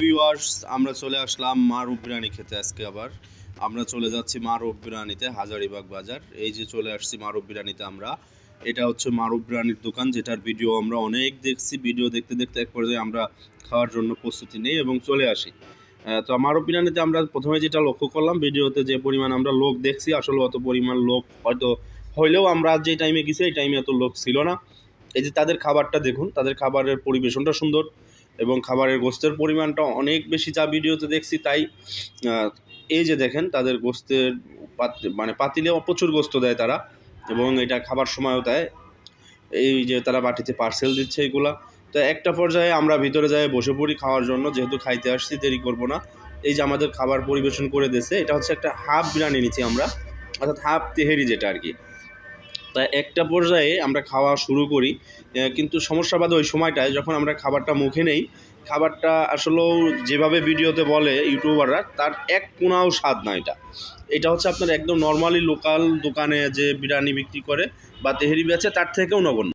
Viewers আমরা চলে আসলাম মারুফ বিরিয়ানি খেতে আজকে আবার। আমরা চলে যাচ্ছি মারুফ বিরিয়ানিতে, হাজারিবাগ বাজার। এই যে চলে আসছি মারুফ বিরিয়ানিতে আমরা। এটা হচ্ছে মারুফ বিরিয়ানির দোকান, যেটার ভিডিও আমরা অনেক দেখছি। ভিডিও দেখতে দেখতে এক পর্যায়ে আমরা খাওয়ার জন্য প্রস্তুতি নেই এবং চলে আসি। তো মারুফ বিরিয়ানিতে আমরা প্রথমে যেটা লক্ষ্য করলাম ভিডিওতে যে পরিমাণ আমরা লোক দেখছি, আসলে অত পরিমাণ লোক হয়তো হইলেও আমরা যে টাইমে গেছি, এই টাইমে এত লোক ছিল না। এই যে তাদের খাবারটা দেখুন, তাদের খাবারের পরিবেশনটা সুন্দর। এবং খাবারের গোস্তের পরিমাণটা অনেক বেশি, যা ভিডিওতে দেখছি তাই এই যে দেখেন তাদের গোস্তের মানে পাতিলে প্রচুর গোস্ত দেয় তারা এবং এটা খাবার সময়ও দেয়। এই যে তারা বাটিতে পার্সেল দিচ্ছে এগুলা। তো একটা পর্যায়ে আমরা ভিতরে যাই বসে পড়ি খাওয়ার জন্য, যেহেতু খাইতে আসছি, দেরি করব না। এই যে আমাদের খাবার পরিবেশন করে দিয়েছে, এটা হচ্ছে একটা হাফ বিরিয়ানি নিচ্ছি আমরা, অর্থাৎ হাফ তেহেরি যেটা আর কি। তা একটা পর্যায়ে আমরা খাওয়া শুরু করি কিন্তু সমস্যা বাদে ওই সময়টায় যখন আমরা খাবারটা মুখে নেই, খাবারটা আসলেও যেভাবে ভিডিওতে বলে ইউটিউবাররা, তার এক কোনাও স্বাদ না এটা। এটা হচ্ছে আপনার একদম নর্মালি লোকাল দোকানে যে বিরিয়ানি বিক্রি করে বা তেহেরি বেচে, তার থেকেও নগণ্য।